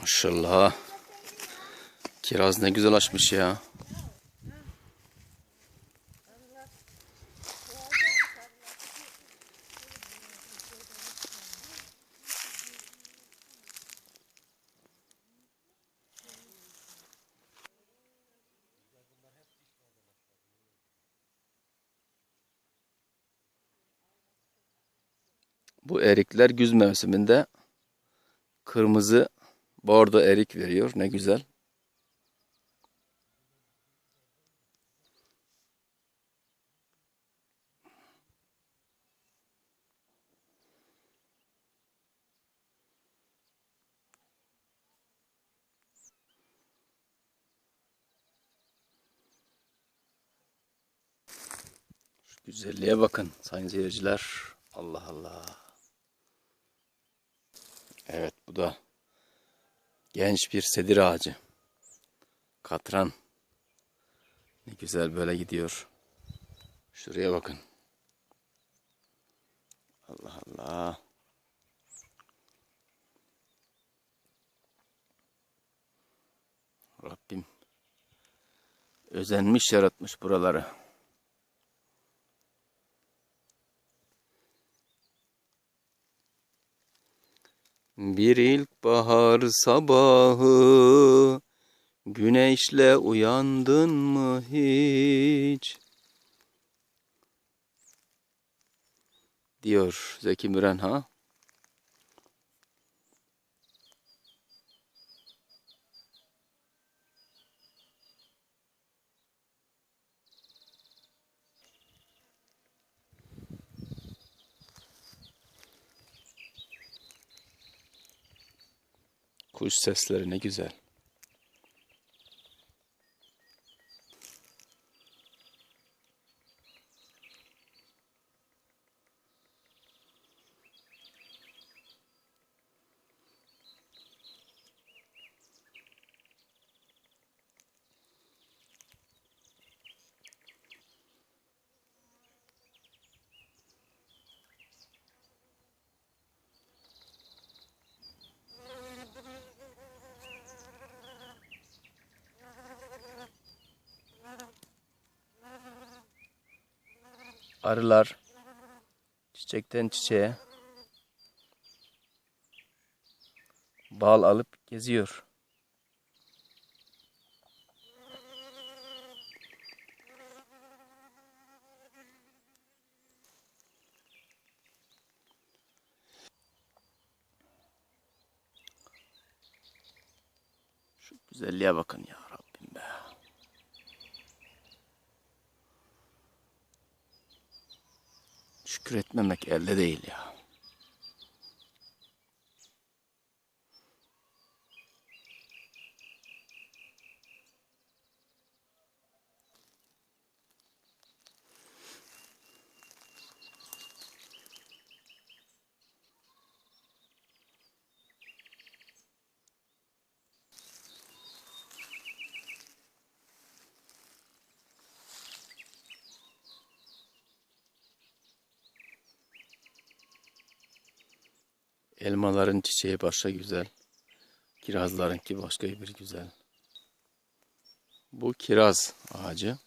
Maşallah. Kiraz ne güzel açmış ya. Bu erikler güz mevsiminde kırmızı bordo erik veriyor. Ne güzel. Güzelliğe bakın sayın seyirciler. Allah Allah. Evet bu da genç bir sedir ağacı. Katran. Ne güzel böyle gidiyor. Şuraya bakın. Allah Allah. Rabbim özenmiş yaratmış buraları. Bir ilkbahar sabahı Güneşle uyandın mı hiç? Diyor Zeki Müren ha. Kuş sesleri ne güzel. Arılar çiçekten çiçeğe bal alıp geziyor. Şu güzelliğe bakın ya Rabbim be. Şükür etmemek elde değil ya. Elmaların çiçeği başka güzel. Kirazlarınki başka bir güzel. Bu kiraz ağacı.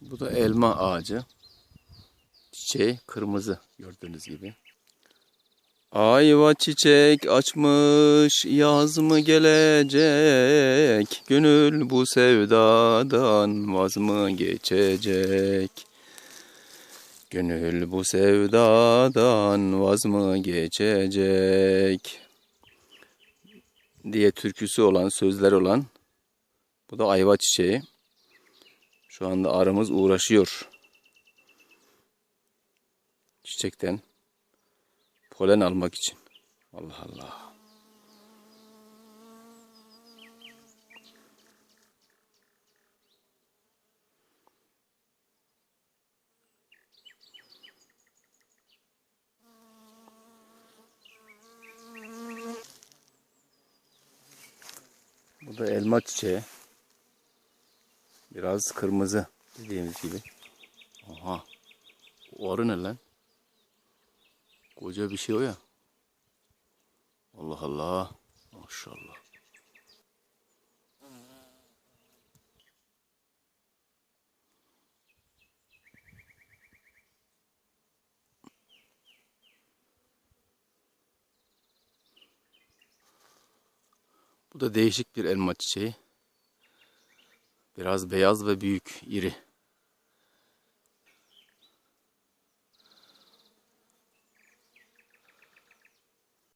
Bu da elma ağacı. Çiçeği kırmızı gördüğünüz gibi. Ayva çiçek açmış, yaz mı gelecek? Gönül bu sevdadan vaz mı geçecek? Gönül bu sevdadan vaz mı geçecek? Diye türküsü olan, sözler olan. Bu da ayva çiçeği. Şu anda arımız uğraşıyor. Çiçekten polen almak için. Allah Allah. Bu da elma çiçeği. Biraz kırmızı dediğimiz gibi. Oha. O arı ne lan? Koca bir şey o ya. Allah Allah. Maşallah. Bu da değişik bir elma çiçeği. Biraz beyaz ve büyük, iri.